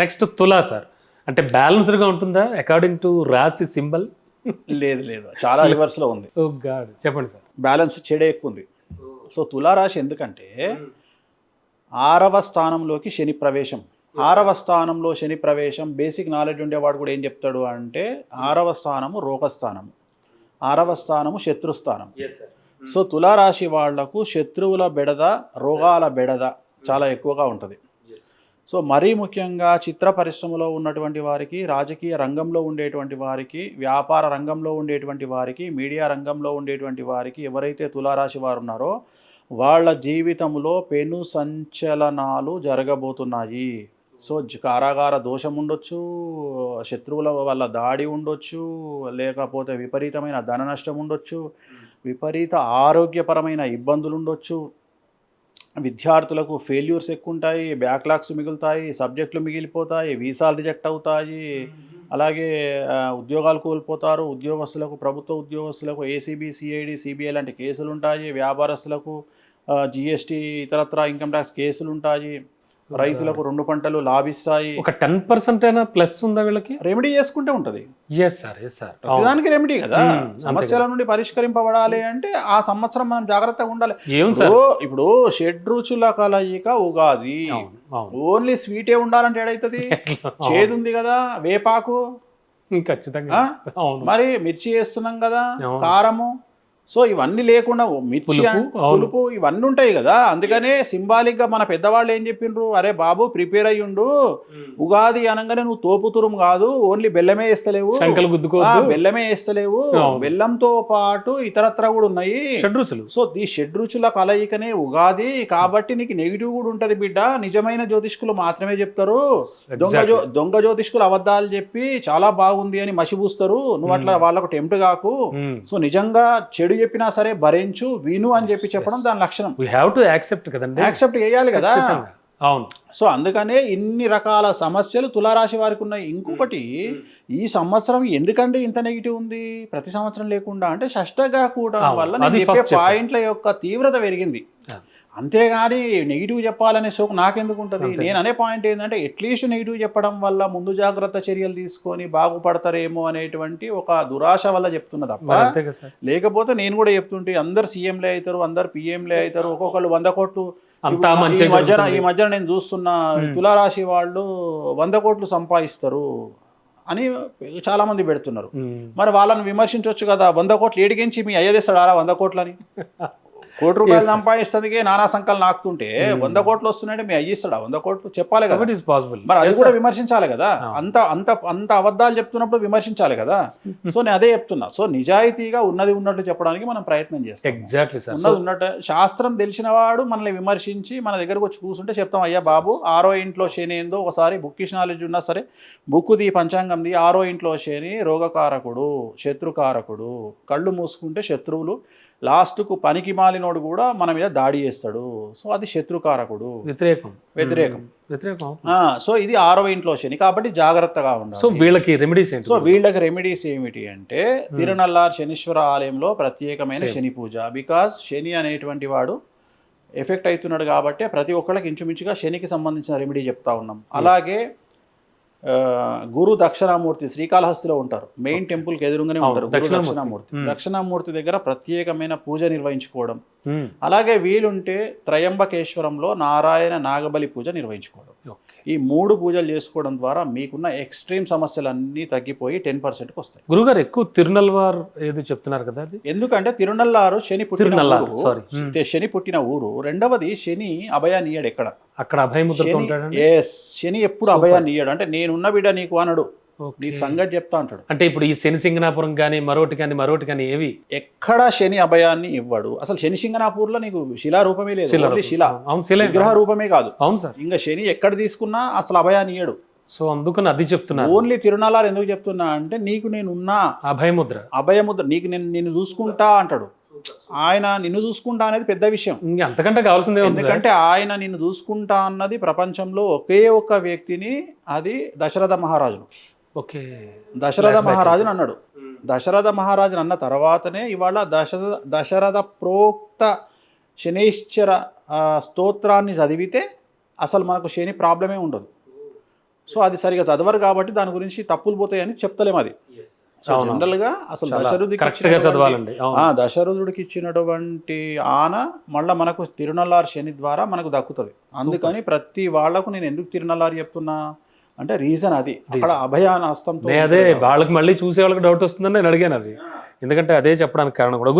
Next తులా sir అంటే బ్యాలెన్స్డ్గా ఉంటుందా? అకార్డింగ్ టు రాశి సింబల్? లేదు లేదు. చాలా రివర్స్లో ఉంది. ఓ గాడ్ Oh చెప్పండి సార్ బ్యాలెన్స్ చెడే ఎక్కువ ఉంది. సో తులారాశి ఎందుకంటే ఆరవ స్థానంలోకి శని ప్రవేశం. ఆరవ స్థానంలో శని ప్రవేశం బేసిక్ నాలెడ్జ్ ఉండేవాడు కూడా ఏం చెప్తాడు అంటే ఆరవ స్థానము రోగస్థానము. ఆరవ స్థానము శత్రుస్థానం. సో తులారాశి వాళ్ళకు శత్రువుల బెడద రోగాల బెడద చాలా ఎక్కువగా ఉంటుంది. సో మరీ ముఖ్యంగా చిత్ర పరిశ్రమలో ఉన్నటువంటి వారికి రాజకీయ రంగంలో ఉండేటువంటి వారికి వ్యాపార రంగంలో ఉండేటువంటి వారికి మీడియా రంగంలో ఉండేటువంటి వారికి ఎవరైతే తులారాశి వారు ఉన్నారో వాళ్ళ జీవితంలో పెను సంచలనాలు జరగబోతున్నాయి. సో కారాగార దోషం ఉండొచ్చు శత్రువుల వల్ల దాడి ఉండొచ్చు లేకపోతే విపరీతమైన ధన నష్టం ఉండొచ్చు విపరీత ఆరోగ్యపరమైన ఇబ్బందులు ఉండొచ్చు విద్యార్థులకు ఫెయిల్యూర్స్ ఎక్కువ ఉంటాయి బ్యాక్లాగ్స్ మిగులుతాయి సబ్జెక్టులు మిగిలిపోతాయి వీసాలు రిజెక్ట్ అవుతాయి. అలాగే ఉద్యోగాలు కోల్పోతారు. ఉద్యోగస్తులకు ప్రభుత్వ ఉద్యోగస్తులకు ఏసీబీ సిఐడి సిబిఐ లాంటి కేసులు ఉంటాయి వ్యాపారస్తులకు జిఎస్టీ ఇతరత్ర ఇన్కమ్ ట్యాక్స్ కేసులు ఉంటాయి రైతులకు రెండు పంటలు లాభిస్తాయి. ఒక టెన్ పర్సెంట్ అయినా ప్లస్ ఉందా వీళ్ళకి? రెమెడీ చేసుకుంటే ఉంటది. ఎస్ సార్ ఎస్ సార్ ప్రతిదానికి రెమెడీ కదా. సమస్యల నుండి పరిష్కరింపబడాలి అంటే ఆ సంవత్సరం మనం జాగ్రత్తగా ఉండాలి. ఏం సార్ ఇప్పుడు షెడ్ రుచుల కలయిక ఉగాది. ఓన్లీ స్వీటే ఉండాలంటే ఏడైతుంది? చేదు ఉంది కదా. వేపాకు? ఖచ్చితంగా. మరి మిర్చి వేస్తున్నాం కదా. కారము? సో ఇవన్నీ లేకుండా మిర్చి పులుపు, ఇవన్నీ ఉంటాయి కదా. అందుకనే సింబాలిక్గా మన పెద్దవాళ్ళు ఏం చెప్పిండ్రు అరే బాబు ప్రిపేర్ అయ్యుండు. ఉగాది అనగానే నువ్వు తోపుతురుం కాదు ఓన్లీ బెల్లమే వేస్తలేవు శంకలు ఆ, గుద్దుకోవద్దు బెల్లమే వేస్తలేవు. బెల్లంతో పాటు ఇతరత్ర కూడా ఉన్నాయి. షడ్రుచులు సో ఈ షడ్రుచుల కలయికనే ఉగాది. కాబట్టి నీకు నెగిటివ్ కూడా ఉంటది బిడ్డ. నిజమైన జ్యోతిష్కులు మాత్రమే చెప్తారు. దొంగ దొంగ జ్యోతిష్కులు అబద్ధాలు చెప్పి చాలా బాగుంది అని మసిపూస్తారు. నువ్వు అట్లా వాళ్ళకు టెంప్ట్ కాకు. సో నిజంగా చెడు చెప్పినా సరే భరించు విను అని చెప్పి చెప్పడం దాని లక్షణం. వీ హ్యావ్ టు యాక్సెప్ట్ కదండి? యాక్సెప్ట్ చేయాలి కదా. అవును. సో అందుకనే ఇన్ని రకాల సమస్యలు తులారాశి వారికి ఉన్నాయి. ఇంకొకటి ఈ సంవత్సరం ఎందుకంటే ఇంత నెగిటివ్ ఉంది? ప్రతి సంవత్సరం లేకుండా అంటే షష్టగా కూడా. వల్ల. పాయింట్ల యొక్క తీవ్రత పెరిగింది. అంతేగాని నెగిటివ్ చెప్పాలనే సోకు నాకెందుకు ఉంటుంది. నేను అనే పాయింట్ ఏంటంటే అట్లీస్ట్ నెగిటివ్ చెప్పడం వల్ల ముందు జాగ్రత్త చర్యలు తీసుకొని బాగుపడతారేమో అనేటువంటి ఒక దురాశ వల్ల చెప్తున్నా తప్ప లేకపోతే నేను కూడా చెప్తుంటే అందరు సీఎంలే అవుతారు అందరు పిఎంలే అవుతారు ఒక్కొక్కరు వంద కోట్లు అంతా ఈ మధ్యన ఈ. మధ్యన నేను చూస్తున్న. తులారాశి వాళ్ళు వంద కోట్లు సంపాదిస్తారు అని చాలా మంది పెడుతున్నారు. మరి వాళ్ళని విమర్శించవచ్చు కదా వంద కోట్లు ఏడికించి మీ అయ్యదేస్తాడు అలా వంద కోట్లని కోటి రూపాయలు. సంపాదిస్తుందికే నానా సంకలు నాకుతుంటే Hmm. వంద కోట్లు వస్తున్నాయంటే మీ అయ్యిస్తాడా వంద కోట్లు చెప్పాలి కదా. ఇస్ పాసిబుల్ మరి అది కూడా విమర్శించాలి కదా. Ah. అంత అంత అంత అబద్ధాలు చెప్తున్నప్పుడు విమర్శించాలి కదా. సో నేను అదే చెప్తున్నా. సో నిజాయితీగా ఉన్నది ఉన్నట్టు చెప్పడానికి మనం ప్రయత్నం చేస్తాం. ఎగ్జాక్ట్లీ సార్ ఉన్నది ఉన్నట్టు. శాస్త్రం తెలిసిన వాడు మనల్ని విమర్శించి మన దగ్గరకు వచ్చి కూర్చుంటే చెప్తాం అయ్యా బాబు ఆరో ఇంట్లో శని ఏందో ఒకసారి బుక్కిష్ నాలెడ్జ్ ఉన్నా సరే బుక్కుది పంచాంగంది ఆరో ఇంట్లో శని రోగకారకుడు శత్రుకారకుడు కళ్ళు మూసుకుంటే శత్రువులు లాస్ట్కు పనికి మాలినోడు కూడా మన మీద దాడి చేస్తాడు. సో అది శత్రుకారకుడు. వ్యతిరేకం. వ్యతిరేకం. వ్యతిరేకం సో ఇది ఆరవ ఇంట్లో శని. కాబట్టి జాగ్రత్తగా ఉండాలి. సో వీళ్ళకి రెమెడీస్ ఏంటి? సో వీళ్ళకి రెమెడీస్ ఏమిటి అంటే తిరునల్లార్ శనీశ్వర ఆలయంలో ప్రత్యేకమైన. శని. పూజ. బికాస్ శని అనేటువంటి వాడు ఎఫెక్ట్ అవుతున్నాడు కాబట్టి ప్రతి ఒక్కళ్ళకి ఇంచుమించుగా శనికి సంబంధించిన రెమెడీ చెప్తా ఉన్నాం. అలాగే గురు దక్షిణామూర్తి శ్రీకాళహస్తిలో ఉంటారు. మెయిన్ టెంపుల్కి ఎదురుగానే ఉంటారు. దక్షిణామూర్తి. దక్షిణామూర్తి దగ్గర ప్రత్యేకమైన పూజ నిర్వహించుకోవడం. అలాగే వీలుంటే త్రయంబకేశ్వరంలో నారాయణ నాగబలి పూజ నిర్వహించుకోవడం. ఈ మూడు పూజలు చేసుకోవడం ద్వారా మీకున్న ఎక్స్ట్రీమ్ సమస్యలన్నీ తగ్గిపోయి టెన్ పర్సెంట్కి వస్తాయి. గురుగారు ఎక్కువ తిరునల్వార్ ఏదో చెప్తున్నారు కదా అది? ఎందుకంటే తిరునల్లారు శని పుట్టిన. Hmm. శని పుట్టిన ఊరు. రెండవది శని అభయాన్ని ఎక్కడ? అక్కడ ఉంటాడండి? yes, శని ఎప్పుడు. అభయాన్ని ఇయ్యడు అంటే నేనున్న బిడ్డ నీకు అనడు. సంగతి చెప్తా అంటాడు. అంటే ఇప్పుడు ఈ శని సింగనాపురం కానీ మరొకటి కానీ మరొకటి కానీ ఏవి? ఎక్కడ శని అభయాన్ని ఇవ్వడు. అసలు శని సింగనాపూర్లో నీకు శిలా రూపమే లేదు. శిల అవును శిల. విగ్రహ రూపమే కాదు. అవును సార్. ఇంకా శని ఎక్కడ తీసుకున్నా అసలు అభయాన్ని ఇయ్యడు. సో అందుకని అది చెప్తున్నారు ఓన్లీ తిరునల్లారు ఎందుకు చెప్తున్నా అంటే నీకు నేనున్నా. అభయముద్ర. అభయముద్ర. నీకు నేను నిన్ను చూసుకుంటా అంటాడు. ఆయన నిన్ను చూసుకుంటా అనేది పెద్ద విషయం. ఇంక అంతకంటే కావాల్సిందే ఎందుకంటే ఆయన నిన్ను చూసుకుంటా అన్నది ప్రపంచంలో ఒకే ఒక్క వ్యక్తిని అది దశరథ మహారాజును ఓకే. దశరథ. మహారాజును అన్నాడు. దశరథ మహారాజును అన్న తర్వాతనే ఇవాళ దశరథ దశరథ ప్రోక్త శనైశ్చర స్తోత్రాన్ని చదివితే అసలు మనకు శని ప్రాబ్లమే ఉండదు. సో అది సరిగా చదవరు కాబట్టి దాని గురించి తప్పులు పోతాయని చెప్తలేము అది. సో అవును. జనరల్గా అసలు దశరథుడికి చదవాలండి. దశరథుడికి ఇచ్చినటువంటి ఆన మళ్ళీ మనకు తిరునల్లారు శని ద్వారా మనకు దక్కుతుంది. అందుకని ప్రతి వాళ్ళకు నేను ఎందుకు తిరునల్లారు చెప్తున్నా? అంటే రీజన్ అది. అక్కడ అభయాన హస్తంతో నే అదే వాళ్ళకి మళ్ళీ చూసే వాళ్ళకి డౌట్ వస్తుందని నేను అడిగాను అది. ఎందుకంటే అదే చెప్పడానికి కారణం కూడా.